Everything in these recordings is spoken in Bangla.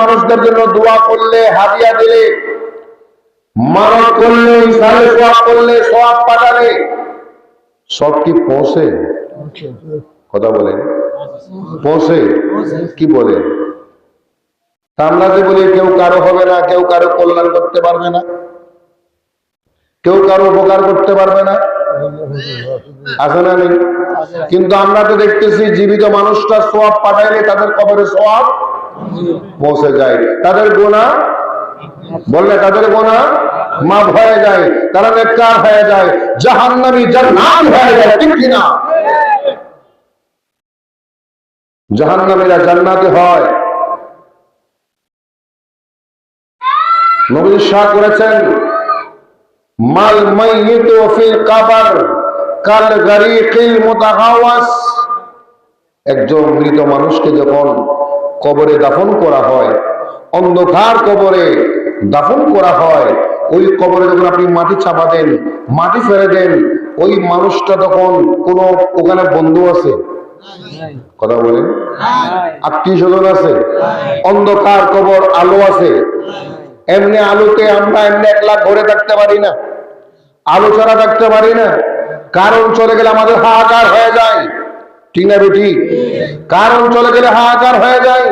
মানুষদের জন্য দোয়া করলে, হাদিয়া দিলে, মানত করলে সোয়াব করলে সোয়াব পাঠালে সব কি পৌঁছে? কথা বলেন। পৌঁছে? কি বলে? তা আমরা যে বলি, কেউ কারও হবে না, কেউ কারও কল্যাণ করতে পারবে না, কেউ কারও উপকার করতে পারবে না। আছে না নেই? কিন্তু আমরা তো দেখতেছি, জীবিত মানুষটা সোয়াব পাঠাইলে তাদের কবরে সোয়াব পৌঁছে যায়। তাদের গোনা? বললে তাদের গোনা? মাফ হয়ে যায়, তারা হয়ে যায় হয়ে যায়, ঠিক কিনা? জাহান্নামীরা হয়। নবী শাহ করেছেন, মাল মাইয়িত ফিল কবর কাল মুতাগাওয়াস। একজন মৃত মানুষকে যখন কবরে দাফন করা হয়, অন্ধকার কবরে দাফন করা হয়, ওই কবরে যখন আপনি মাটি চাপা দেন মাটি ফেলে দেন, ওই মানুষটা তখন কোনো ওখানে বন্ধু আছে? কথা বলেন। আত্মীয় স্বজন আছে? অন্ধকার কবর, আলো আছে? এমনি আলোতে আমরা এমনি একলা ঘরে থাকতে পারি না। আলো ছাড়া থাকতে পারি না। কারণ চলে গেলে আমাদের হাহাকার হয়ে যায়। ঠিক না বেটি? কারণ চলে গেলে হাহাকার হয়ে যায়?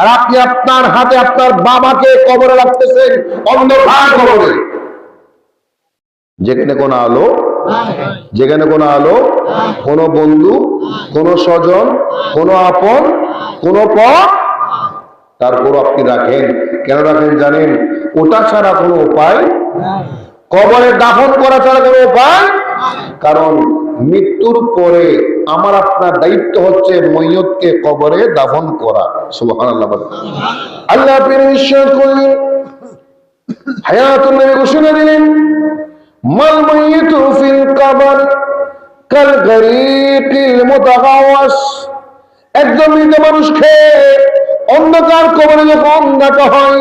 আর আপনি আপনার হাতে আপনার বাবাকে কবরে রাখতেছেন, অন্ধকার কবরে। যেখানে কোনো আলো, যেখানে কোনো আলো, কোনো বন্ধু, কোনো স্বজন, কোনো আপন, কোনো পথ তারপর আপনি রাখেন। কেন রাখেন জানেন? ওটা ছাড়া কোনো উপায় কবরে দাফন করা ছাড়া কোনো উপায় কারণ মৃত্যুর পরে আমার আপনার দায়িত্ব হচ্ছে মৈয়তকে কবরে দাফন করা। আল্লাহ আপনি নিশ্চয় করলেন হায়াতুল নবী ঘোষণা দিলেন, মাল মাইয়িতু ফিল কবর কাল গরীকিল মুতাগাওয়াস। একদম মৃত মানুষকে অন্ধকার কবরে যখন ডাকা হয়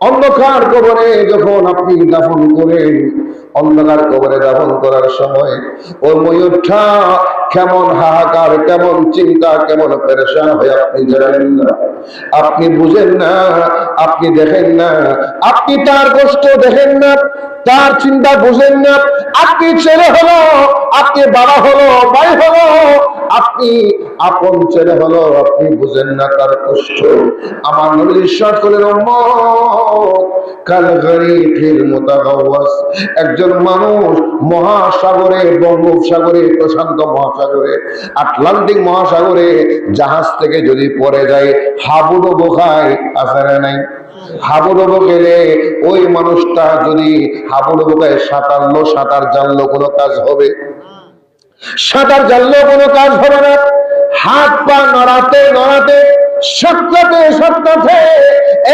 অন্ধকার কবরে যখন আপনি দাফন করেন, অন্ধকার কবরে দাফন করার সময় ও ময়ূরটা কেমন হাহাকার, কেমন চিন্তা, কেমন পেরেশান হয়ে আপনি জানেন না। আপনি বুঝেন না, আপনি দেখেন না, আপনি তার কষ্ট দেখেন না তার চিন্তা বুঝেন না। আপনি ছেলে হলো, আপনি বাবা হলো, ভাই হলো, আপনি আপন ছেলে হলো, আপনি বুঝেন না তার কষ্ট। আমার নবী ঈশ্বর একজন মানুষ মহাসাগরে, বঙ্গোপসাগরে, প্রশান্ত মহাসাগরে, আটলান্টিক মহাসাগরে, জাহাজ থেকে যদি পড়ে যায়, হাবুডুবো খায় আসলে নাই। হাবুডুবো গেলে ওই মানুষটা যদি হাবুডুবো বোকায় সাঁতারলো, সাঁতার জানলো কোনো কাজ হবে। সাঁতার জানলেও কোনো কাজ হবে না। হাত পা নড়াতে নড়াতে সত্যতে সত্যতে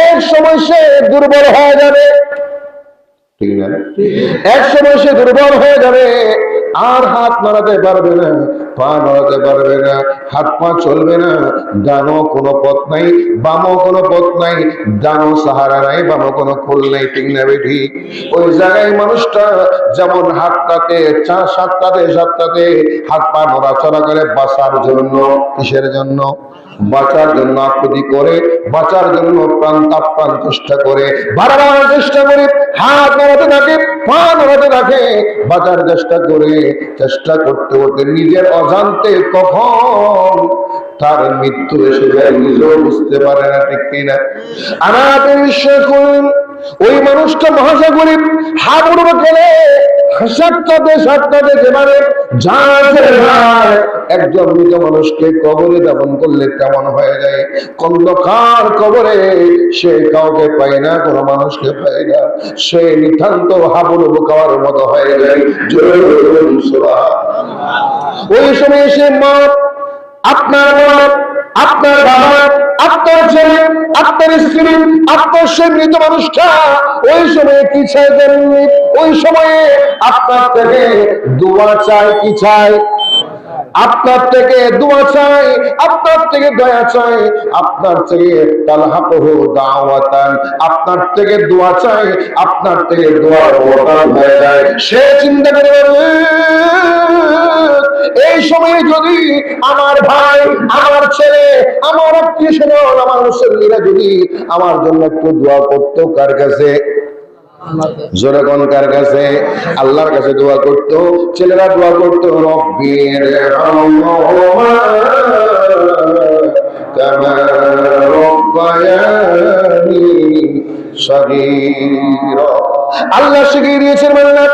এক সময় সে দুর্বল হয়ে যাবে। এক সময় সে দুর্বল হয়ে যাবে, আর হাত নাড়াতে পারবে না। পা নাড়াতে পারবে না, হাত পা চলবে না, ডানো কোনো পথ নাই বামও কোনো পথ নাই, ডানো সাহারা নাই বামও কোনো খোল নেই, ঠিক না বেঠি। ওই জায়গায় মানুষটা যেমন হাতটাতে, চা সাতটাতে সাতটাতে হাত পা নড়াচড়া করে বাঁচার জন্য, কিসের জন্য? বাঁচার জন্য আকুতি করে, বাঁচার জন্য প্রাণ তাপ্রাণ চেষ্টা করে, বারবার চেষ্টা করে, হাত নাড়াতে থাকে, পা নাড়াতে থাকে, বাঁচার চেষ্টা করে, চেষ্টা করতে করতে নিজের অজান্তে কখন তার মৃত্যু এসে যায় নিজেও বুঝতে পারে না ঠিক কিনা। আনাতে বিশ্বাস করুন ওই মানুষটা মহাসাগরী হাবুড় গেলে যেভাবে জাহাজে একজন মৃত মানুষকে কবরে দাপন করলে কেমন হয়ে যায়? কন্দকার কবরে সে কাউকে পায় না, কোনো মানুষকে পায় না। সে নিতান্ত হাবুড় বোকাওয়ার মতো হয়ে যায়। ওই সময় সে আপনার মা আপনার বাবা, আপনার ছেলে, আপনার স্ত্রী, আপনার সে মৃত মানুষটা ওই সময়ে কি চাই ওই সময়ে আপনার থেকে দোয়া চাই কি চাই আপনার থেকে দোয়া চাই, আপনার থেকে দয়া চাই, আপনার থেকে তালহাকহু দাওয়াতান, আপনার থেকে দোয়া চাই, আপনার থেকে দোয়া অবতার হয়ে যায়। সে চিন্তা করে এই সময়ে যদি আমার ভাই, আমার ছেলে, আমার আত্মীয় স্বজন আমার মুসল্লিরা যদি আমার জন্য একটু দোয়া করতো কার কাছে? জোরে কোন কার কাছে? আল্লাহর কাছে দোয়া করতো, ছেলেরা দোয়া করতো, রব্বির আল্লাহ শিখিয়ে দিয়েছেন বললেন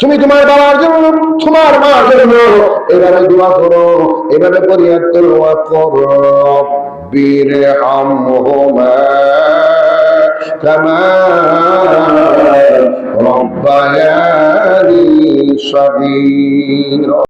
তুমি তোমার বাবার জন্য, তোমার মার জন্য এভাবে দোয়া করো, এভাবে পরিহার করো করো রব্বির হামহুমা كما ربياني صغيرا